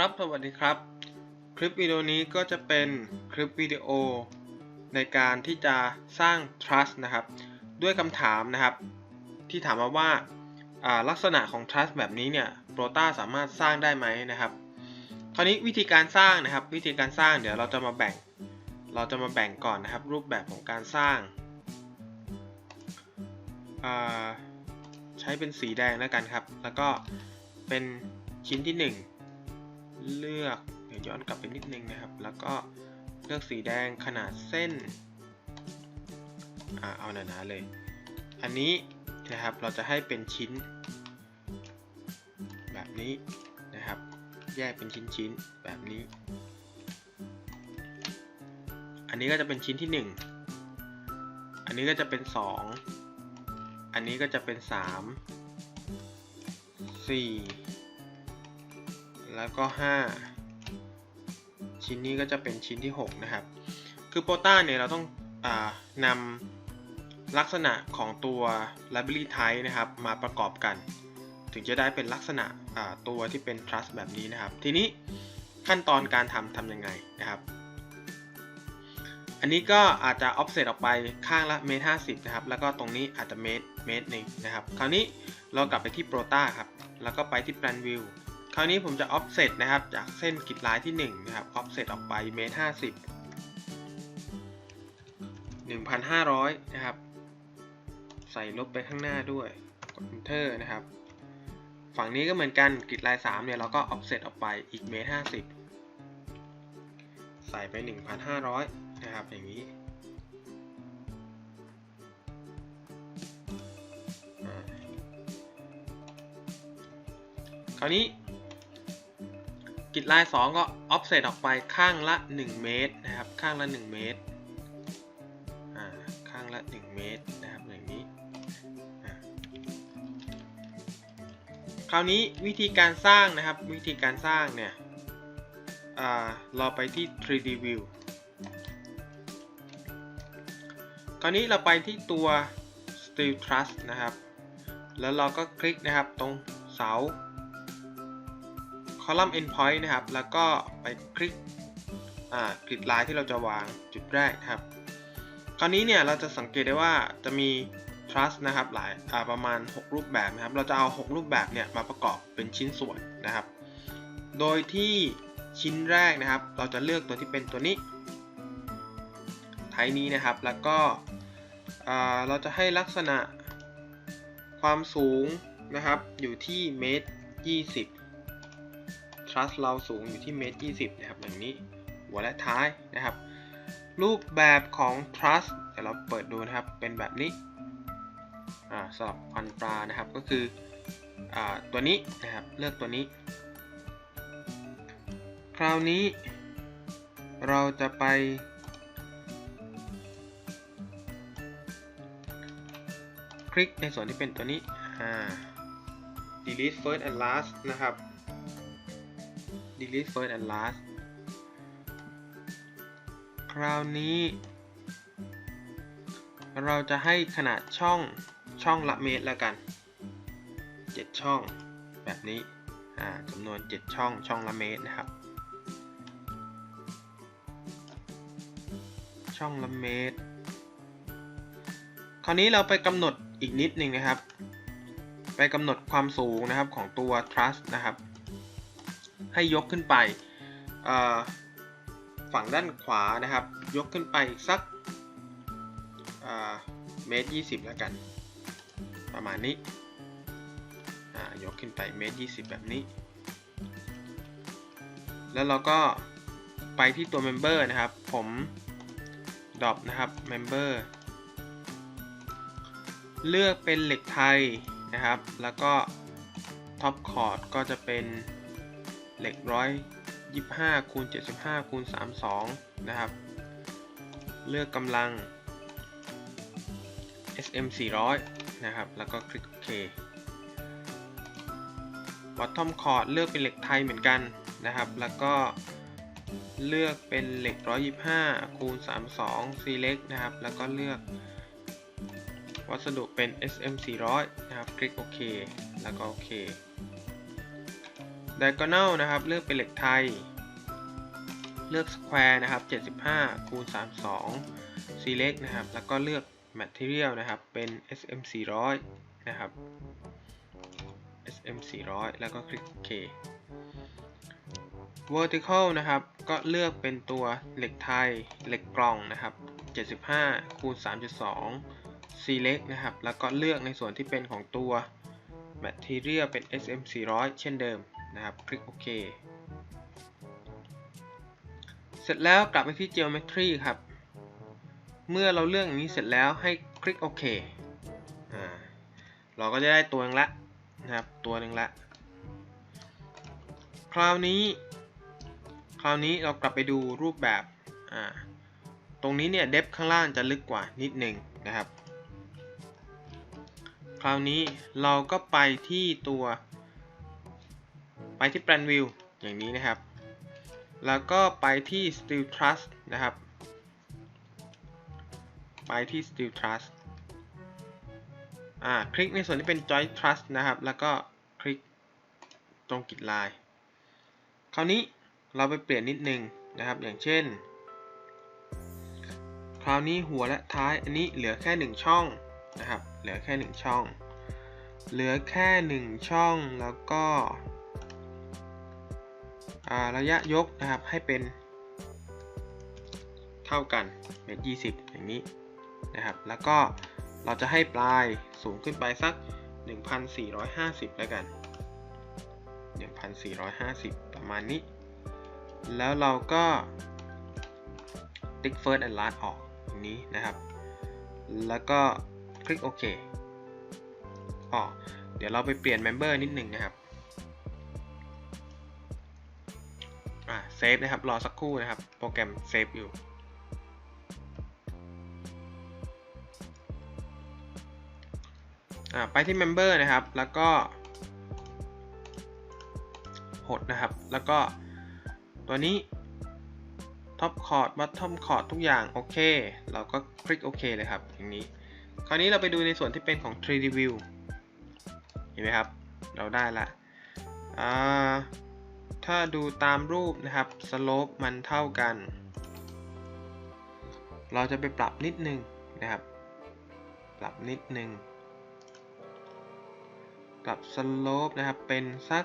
ครับ สวัสดีครับ คลิปวิดีโอนี้ก็จะเป็นคลิปวิดีโอในการที่จะสร้าง trust นะครับ ด้วยคำถามนะครับ ที่ถามมาว่าาลักษณะของ trust แบบนี้เนี่ยโปรต a สามารถสร้างได้ไหมนะครับ คราวนี้วิธีการสร้างนะครับ วิธีการสร้างเดี๋ยวเราจะมาแบ่ง เราจะมาแบ่งก่อนนะครับ รูปแบบของการสร้างาใช้เป็นสีแดงแล้วกันครับ แล้วก็เป็นชิ้นที่ 1 เลือกเดี๋ยวย้อนกลับไปนิดนึงนะครับ แล้วก็เลือกสีแดงขนาดเส้นอ่าเอาหนาๆเลย อันนี้นะครับเราจะให้เป็นชิ้น แบบนี้นะครับ แยกเป็นชิ้นๆแบบนี้ อันนี้ก็จะเป็นชิ้นที่ 1 อันนี้ก็จะเป็น 2 อันนี้ก็จะเป็น 3 4 แล้วก็ 5 ชิ้นนี้ก็จะเป็นชิ้นที่ 6 นะครับ คือโปต้าเนี่ยเราต้องอนำลักษณะของตัว library type นะครับ มาประกอบกัน ถึงจะได้เป็นลักษณะตัวที่เป็น trust แบบนี้นะครับ ทีนี้ขั้นตอนการทำทำยังไงนะครับ อันนี้ก็อาจจะ offset ออกไปข้างละเมตรห้าสิบนะครับ แล้วก็ตรงนี้อาจจะเมตรเมตรหนึ่งนะครับ คราวนี้เรากลับไปที่ Prota ครับ แล้วก็ไปที่ Plan View คราวนี้ผมจะ offset นะครับ จากเส้นกริดลายที่1นะครับ offset ออกไปเมตรห้าสิบ1,500นห้าร้อยนะครับ ใส่ลบไปข้างหน้าด้วย กด Enter นะครับ ฝั่งนี้ก็เหมือนกันกริดลาย3เนี่ยเราก็ offset ออกไปอีกเมตรห้าสิบใส่ไป 1,500 นะครับ อย่างนี้ คราวนี้ กริดลาย 2 ก็ offset ออกไปข้างละ 1 เมตรนะครับ ข้างละ 1 เมตร อ่า ข้างละ 1 เมตรนะครับอย่างนี้ คราวนี้วิธีการสร้างนะครับ วิธีการสร้างเนี่ยเราไปที่ 3D view คราวนี้เราไปที่ตัว steel truss นะครับ แล้วเราก็คลิกนะครับตรงเสา column endpoint นะครับ แล้วก็ไปคลิกกริดลายที่เราจะวางจุดแรกครับ คราวนี้เนี่ยเราจะสังเกตได้ว่าจะมี truss นะครับหลายประมาณ 6 รูปแบบนะครับ เราจะเอา 6 รูปแบบเนี่ยมาประกอบเป็นชิ้นส่วนนะครับ โดยที่ชิ้นแรกนะครับ เราจะเลือกตัวที่เป็นตัวนี้ไทนี้นะครับ แล้วก็เราจะให้ลักษณะความสูงนะครับอยู่ที่เมตร 20 truss เราสูงอยู่ที่เมตร20นะครับอย่างนี้หัวและท้ายนะครับ รูปแบบของ truss เดี๋ยวเราเปิดดูนะครับเป็นแบบนี้สำหรับพันปลานะครับก็คืออตัวนี้นะครับเลือกตัวนี้ คราวนี้เราจะไป คลิกในส่วนที่เป็นตัวนี้ delete first and last นะครับ delete first and last คราวนี้ เราจะให้ขนาดช่องช่องละเมตรแล้วกัน 7 ช่องแบบนี้จำนวน 7 ช่องช่องละเมตรนะครับ ช่องละเมตร คราวนี้เราไปกำหนดอีกนิดหนึ่งนะครับ ไปกำหนดความสูงนะครับของตัว truss นะครับ ให้ยกขึ้นไปฝั่งด้านขวานะครับ ยกขึ้นไปสักเมตรยี่สิบแล้วกัน ประมาณนี้ยกขึ้นไปเมตรยี่สิบแบบนี้ แล้วเราก็ไปที่ตัว Member นะครับ ผมดรอปนะครับ Member เลือกเป็นเหล็กไทยนะครับ แล้วก็ท็อปคอร์ดก็จะเป็น เหล็กร้อยยี่ห้าคูณเจ็ดสิบห้าคูณสามสองนะครับ เลือกกำลัง SM 400นะครับ แล้วก็คลิกโอเค bottom chord เลือกเป็นเหล็กไทยเหมือนกันนะครับ แล้วก็เลือกเป็นเหล็ก 125 คูณ 32 select นะครับ แล้วก็เลือกวัสดุเป็น SM 400นะครับ คลิกโอเค แล้วก็โอเค diagonal นะครับ เลือกเป็นเหล็กไทย เลือก square นะครับ 75 คูณ 32 select นะครับ แล้วก็เลือก material นะครับ เป็น SM 400นะครับ SM 400แล้วก็คลิกโอเค vertical นะครับ ก็เลือกเป็นตัวเหล็กไทย เหล็กกล่องนะครับ 75 คูณ 3.2 select นะครับ แล้วก็เลือกในส่วนที่เป็นของตัว material เป็น SM 400เช่นเดิม นะครับ คลิกโอเค เสร็จแล้วกลับไปที่ geometry ครับ เมื่อเราเลือกอย่างนี้เสร็จแล้วให้คลิกโอเคอ่าเราก็จะได้ตัวหนึงละนะครับ ตัวหนึ่งละ คราวนี้ คราวนี้เรากลับไปดูรูปแบบอ่าตรงนี้เนี่ยเดฟข้างล่างจะลึกกว่านิดหนึ่งนะครับ คราวนี้เราก็ไปที่ตัว ไปที่ Plan View อย่างนี้นะครับ แล้วก็ไปที่ Steel Truss นะครับ ไปที่ Steel Truss อ่า คลิกในส่วนที่เป็น Joint Truss นะครับ แล้วก็คลิกตรงกิดลาย คราวนี้เราไปเปลี่ยนนิดนึงนะครับ อย่างเช่น คราวนี้หัวและท้ายอันนี้เหลือแค่ 1 ช่องนะครับ เหลือแค่ 1 ช่อง เหลือแค่ 1 ช่องแล้วก็ ระยะยกนะครับให้เป็นเท่ากันเมตรยี่สิบอย่างนี้นะครับ แล้วก็เราจะให้ปลายสูงขึ้นไปสัก 1,450 แล้วกัน 1,450 ประมาณนี้ แล้วเราก็ติ๊ก first and last ออกอย่างนี้นะครับ แล้วก็คลิกโอเคอ๋อเดี๋ยวเราไปเปลี่ยน member นิดหนึ่งนะครับ เซฟนะครับ รอสักครู่นะครับ โปรแกรมเซฟอยู่อ่าไปที่ Member นะครับ แล้วก็หดนะครับ แล้วก็ตัวนี้ Top Chord Bottom Chord ทุกอย่าง โอเค เราก็คลิกโอเคเลยครับอย่างนี้ คราวนี้เราไปดูในส่วนที่เป็นของ 3D View เห็นไหมครับ เราได้ละอ่า ถ้าดูตามรูปนะครับสโลปมันเท่ากัน เราจะไปปรับนิดนึงนะครับ ปรับนิดนึง ปรับสโลปนะครับเป็นสัก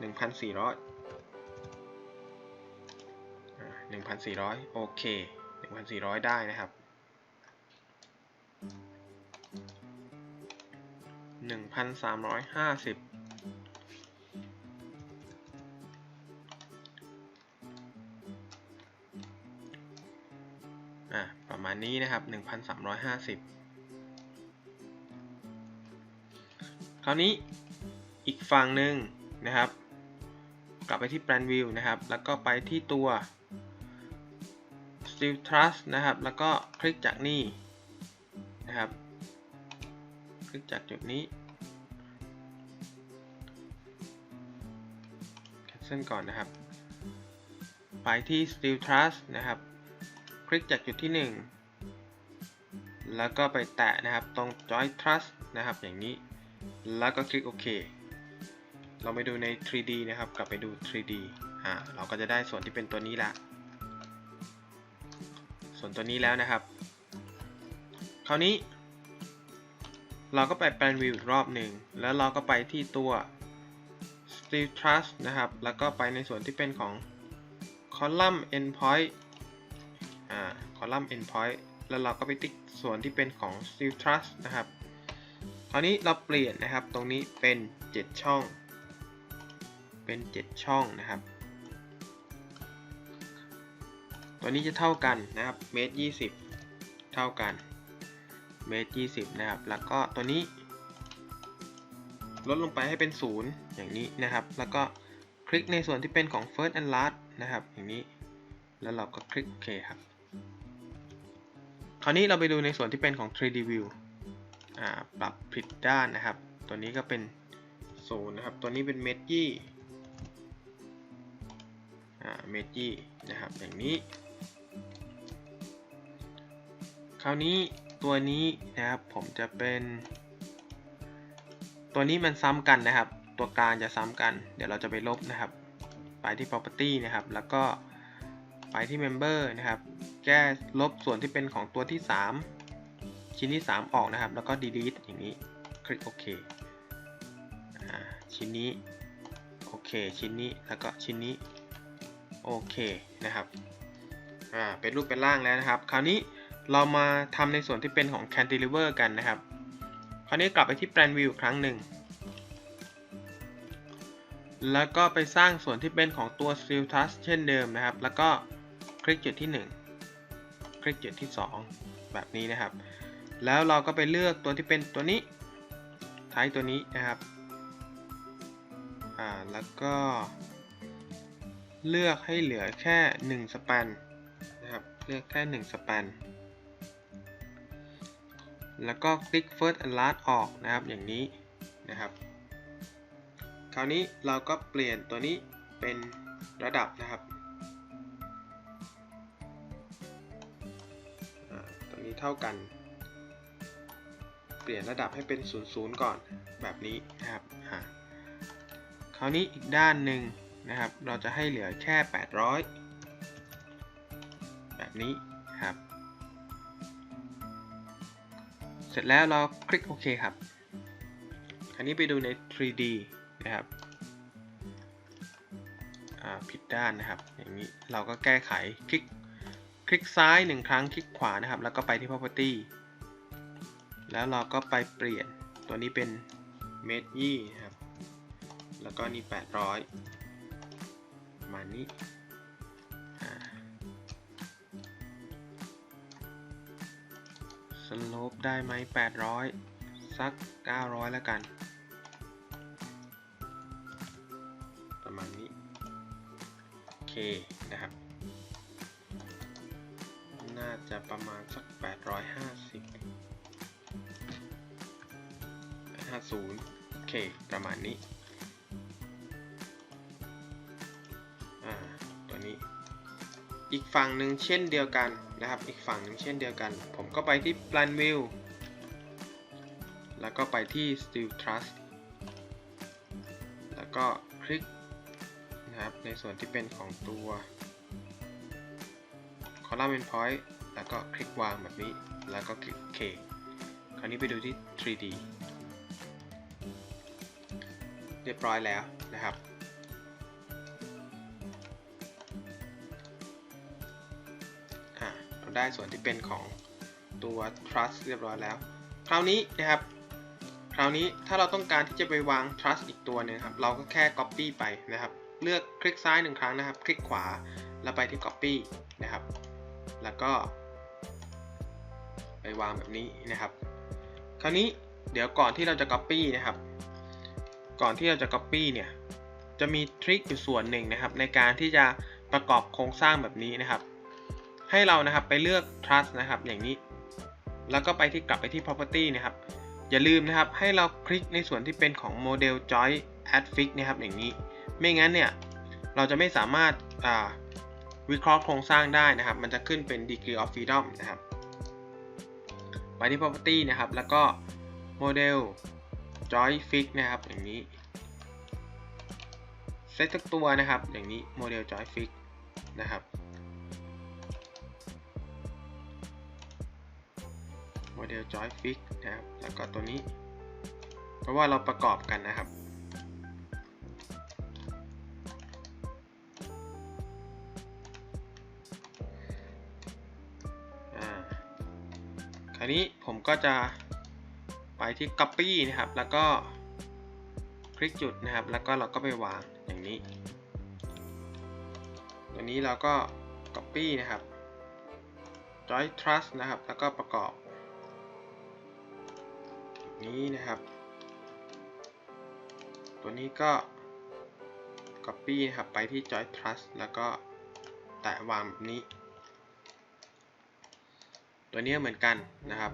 1,400 1,400 โอเค 1,400 ได้นะครับ 1,350 อะประมาณนี้นะครับ 1,350 คราวนี้อีกฝั่งหนึ่งนะครับ กลับไปที่ Plan View นะครับ แล้วก็ไปที่ตัว Steel Truss นะครับ แล้วก็คลิกจากนี่นะครับ คลิกจากจุดนี้ cancel ก่อนนะครับ ไปที่ Steel Truss นะครับ คลิกจากจุดที่ 1 แล้วก็ไปแตะนะครับตรง Joint Truss นะครับอย่างนี้ แล้วก็คลิกโอเค เราไปดูใน 3D นะครับ กลับไปดู 3D อ่าเราก็จะได้ส่วนที่เป็นตัวนี้ละส่วนตัวนี้แล้วนะครับ คราวนี้ เราก็ไป Plan View อีกรอบหนึ่ง แล้วเราก็ไปที่ตัว Steel Truss นะครับ แล้วก็ไปในส่วนที่เป็นของ Column Endpoint คอ่า Column Endpoint แล้วเราก็ไปติ๊กส่วนที่เป็นของ Steel Truss นะครับคราวนี้เราเปลี่ยนนะครับตรงนี้เป็น 7 ช่อง เป็น 7 ช่องนะครับ ตัวนี้จะเท่ากันนะครับเมตรยี่สิบเท่ากันเมตรยี่สิบนะครับ แล้วก็ตัวนี้ ลดลงไปให้เป็นศูนย์อย่างนี้นะครับ แล้วก็คลิกในส่วนที่เป็นของ first and last นะครับ อย่างนี้ แล้วเราก็คลิกโอเคครับ คราวนี้เราไปดูในส่วนที่เป็นของ 3D view ปรับผิดด้านนะครับ ตัวนี้ก็เป็นศูนย์นะครับ ตัวนี้เป็นเมตรยี่เมตรยี่นะครับ อย่างนี้ คราวนี้ตัวนี้นะครับ ผมจะเป็น ตัวนี้มันซ้ำกันนะครับ ตัวกลางจะซ้ำกัน เดี๋ยวเราจะไปลบนะครับ ไปที่ property นะครับ แล้วก็ไปที่ member นะครับ แก้ลบส่วนที่เป็นของตัวที่ 3 ชิ้นที่ 3 ออกนะครับ แล้วก็ delete อย่างนี้ คลิกโอเคชิ้นนี้ โอเค ชิ้นนี้ แล้วก็ชิ้นนี้ โอเคนะครับ อ่า เป็นรูปเป็นร่างแล้วนะครับ คราวนี้เรามาทำในส่วนที่เป็นของ cantilever กันนะครับ คราวนี้กลับไปที่ plan view ครั้งหนึ่ง แล้วก็ไปสร้างส่วนที่เป็นของตัว steel truss เช่นเดิมนะครับ แล้วก็คลิกจุดที่ 1 คลิกจุดที่ 2 แบบนี้นะครับ แล้วเราก็ไปเลือกตัวที่เป็นตัวนี้ท้ายตัวนี้นะครับอ่าแล้วก็ เลือกให้เหลือแค่ 1สแปนนะครับเลือกแค่ 1สแปนแล้วก็คลิก first and last ออกนะครับอย่างนี้นะครับ คราวนี้เราก็เปลี่ยนตัวนี้เป็นระดับนะครับ นี้เท่ากัน เปลี่ยนระดับให้เป็น 00 ก่อนแบบนี้นะครับอ่าคราวนี้อีกด้านหนึ่งนะครับ เราจะให้เหลือแค่ 800 แบบนี้ครับ เสร็จแล้วเราคลิกโอเคครับคราวนี้ไปดูใน 3D นะครับผิดด้านนะครับ อย่างนี้เราก็แก้ไขคลิก คลิกซ้าย 1 ครั้งคลิกขวานะครับ แล้วก็ไปที่ property แล้วเราก็ไปเปลี่ยนตัวนี้เป็นเมตรยี่นะครับ แล้วก็นี่ 800ประมาณนี้สโลปได้ไหม800 สัก 900 แล้วกัน ประมาณนี้ โอเค จะประมาณสัก 850 50โอเค ประมาณนี้ อ่า ตัวนี้ อีกฝั่งหนึ่งเช่นเดียวกันนะครับ อีกฝั่งหนึ่งเช่นเดียวกัน ผมก็ไปที่ plan view แล้วก็ไปที่ steel truss แล้วก็คลิกนะครับในส่วนที่เป็นของตัว column end point แล้วก็คลิกวางแบบนี้ แล้วก็คลิก OK คราวนี้ไปดูที่ 3D เรียบร้อยแล้วนะครับอ่าเราได้ส่วนที่เป็นของตัว truss เรียบร้อยแล้ว คราวนี้นะครับ คราวนี้ถ้าเราต้องการที่จะไปวาง truss อีกตัวหนึงครับ เราก็แค่ copy ไปนะครับ เลือกคลิกซ้ายหนึ่งครั้งนะครับ คลิกขวา แล้วไปที่ copy นะครับ แล้วก็ ไปวางแบบนี้นะครับ คราวนี้เดี๋ยวก่อนที่เราจะ copy นะครับ ก่อนที่เราจะ copy เนี่ยจะมีทริคอยู่ส่วนหนึ่งนะครับ ในการที่จะประกอบโครงสร้างแบบนี้นะครับ ให้เรานะครับไปเลือก trust นะครับ อย่างนี้ แล้วก็ไปที่กลับไปที่ property นะครับ อย่าลืมนะครับให้เราคลิกในส่วนที่เป็นของ model joint add fix นะครับอย่างนี้ ไม่งั้นเนี่ยเราจะไม่สามารถวิเคราะห์โครงสร้างได้นะครับ มันจะขึ้นเป็น degree of freedom นะครับ ไปที่ property นะครับ แล้วก็ model joint fix นะครับ อย่างนี้ เซตทุกตัวนะครับ อย่างนี้ model joint fix นะครับ model joint fix นะครับ แล้วก็ตัวนี้ เพราะว่าเราประกอบกันนะครับ คราวนี้ผมก็จะไปที่ copy นะครับ แล้วก็คลิกจุดนะครับ แล้วก็เราก็ไปวางอย่างนี้ ตัวนี้เราก็ copy นะครับ joint trust นะครับ แล้วก็ประกอบนี้นะครับ ตัวนี้ก็ copy นะครับ ไปที่ joint trust แล้วก็แตะวางแบบนี้ ตัวนี้เหมือนกันนะครับ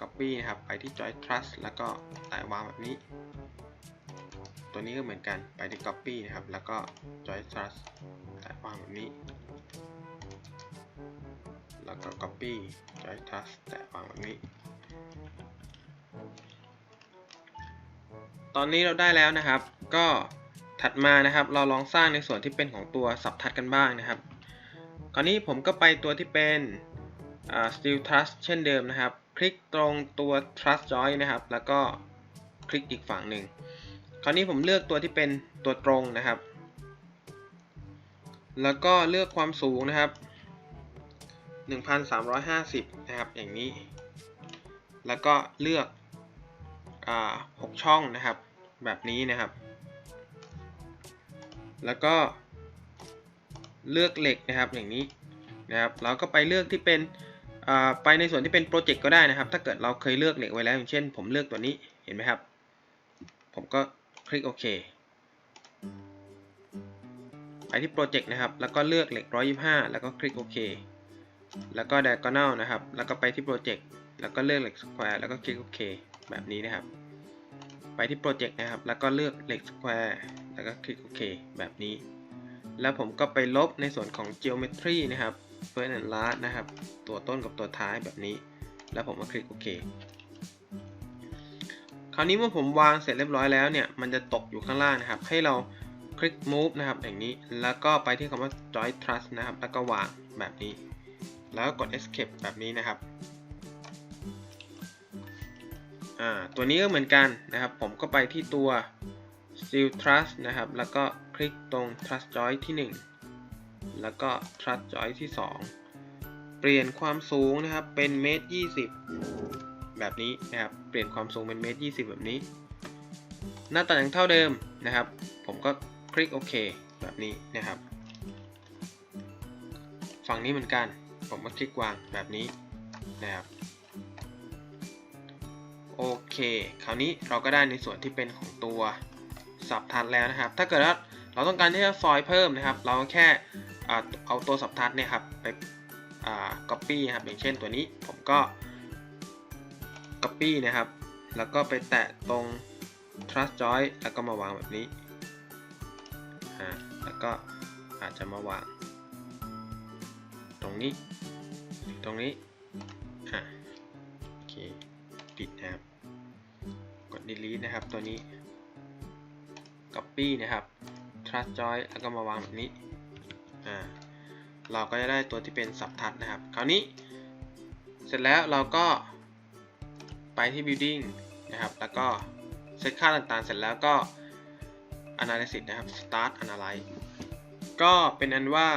copy นะครับไปที่ joint trust แล้วก็แตะวางแบบนี้ ตัวนี้ก็เหมือนกันไปที่ copy นะครับ แล้วก็ joint trust แตะวางแบบนี้ แล้วก็ copy joint trust แตะวางแบบนี้ ตอนนี้เราได้แล้วนะครับ ก็ถัดมานะครับ เราลองสร้างในส่วนที่เป็นของตัวสับทัดกันบ้างนะครับคราวนี้ผมก็ไปตัวที่เป็น steel truss เช่นเดิมนะครับ คลิกตรงตัว truss joint นะครับ แล้วก็คลิกอีกฝั่งหนึ่ง คราวนี้ผมเลือกตัวที่เป็นตัวตรงนะครับ แล้วก็เลือกความสูงนะครับ 1350 นะครับ อย่างนี้ แล้วก็เลือกอ่า6ช่องนะครับ แบบนี้นะครับ แล้วก็เลือกเหล็กนะครับอย่างนี้นะครับเราก็ไปเลือกที่เป็น ไปในส่วนที่เป็นโปรเจกต์ก็ได้นะครับ ถ้าเกิดเราเคยเลือกเหล็กไว้แล้ว อย่างเช่น ผมเลือกตัวนี้เห็นไหมครับ ผมก็คลิกโอเคไปที่โปรเจกต์นะครับ แล้วก็เลือกเหล็ก 125 แล้วก็คลิกโอเคแล้วก็ diagonal นะครับ แล้วก็ไปที่โปรเจกต์แล้วก็เลือกเหล็ก square แล้วก็คลิกโอเคแบบนี้นะครับ ไปที่โปรเจกต์นะครับ แล้วก็เลือกเหล็ก square แล้วก็คลิกโอเคแบบนี้ แล้วผมก็ไปลบในส่วนของ geometry นะครับ first and last นะครับ ตัวต้นกับตัวท้ายแบบนี้ แล้วผมมาคลิกโอเค คราวนี้เมื่อผมวางเสร็จเรียบร้อยแล้วเนี่ย มันจะตกอยู่ข้างล่างนะครับ ให้เราคลิก move นะครับ อย่างนี้ แล้วก็ไปที่คำว่า joint truss นะครับ แล้วก็วางแบบนี้ แล้วกด escape แบบนี้นะครับตัวนี้ก็เหมือนกันนะครับ ผมก็ไปที่ตัว steel truss นะครับ แล้วก็คลิกตรง truss joint ที่ 1 แล้วก็ truss joint ที่ 2 เปลี่ยนความสูงนะครับเป็นเมตรยี่สิบแบบนี้นะครับ เปลี่ยนความสูงเป็นเมตรยี่สิบแบบนี้ หน้าตายังเท่าเดิมนะครับ ผมก็คลิกโอเคแบบนี้นะครับ ฝั่งนี้เหมือนกัน ผมก็คลิกวางแบบนี้นะครับโอเค คราวนี้เราก็ได้ในส่วนที่เป็นของตัวสับทัดแล้วนะครับ ถ้าเกิดว่า เราต้องการที่จะซอยเพิ่มนะครับ เราแค่เอาตัวสับทัดเนี่ยครับไปอ่า copy ครับอย่างเช่นตัวนี้ผมก็ copy นะครับ แล้วก็ไปแตะตรง truss joint แล้วก็มาวางแบบนี้แล้วก็อาจจะมาวาง ตรงนี้ ตรงนี้อ่าโอเคปิดนะครับ กด delete นะครับตัวนี้ copy นะครับ truss joint แล้วก็มาวางแบบนี้อ่าเราก็จะได้ตัวที่เป็นสับทัดนะครับ คราวนี้ เสร็จแล้วเราก็ไปที่ building นะครับ แล้วก็เซตค่าต่างๆ เสร็จแล้วก็ analysis นะครับ start analyze ก็เป็นอันว่า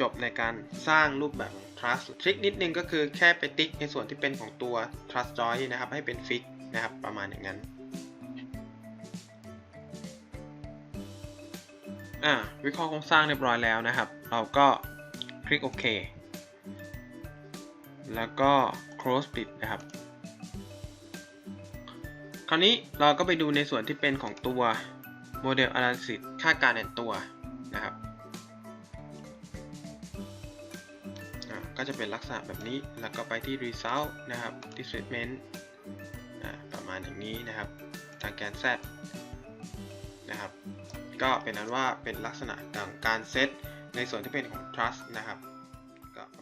จบในการสร้างรูปแบบของ truss ทริคนิดนึงก็คือแค่ไปติ๊กในส่วนที่เป็นของตัว truss joint นะครับ ให้เป็น fix นะครับ ประมาณอย่างนั้น อ่าวิเคราะห์โครงสร้างเรียบร้อยแล้วนะครับ เราก็คลิกโอเค แล้วก็ close split นะครับ คราวนี้เราก็ไปดูในส่วนที่เป็นของตัว Model Analysis ค่าการแอนตัวนะครับก็จะเป็นลักษณะแบบนี้ แล้วก็ไปที่ Result นะครับ Displacement ประมาณอย่างนี้นะครับ ทางแกน Z นะครับ ก็เป็นนั้นว่าเป็นลักษณะของการเซตในส่วนที่เป็นของ trust นะครับก็ประ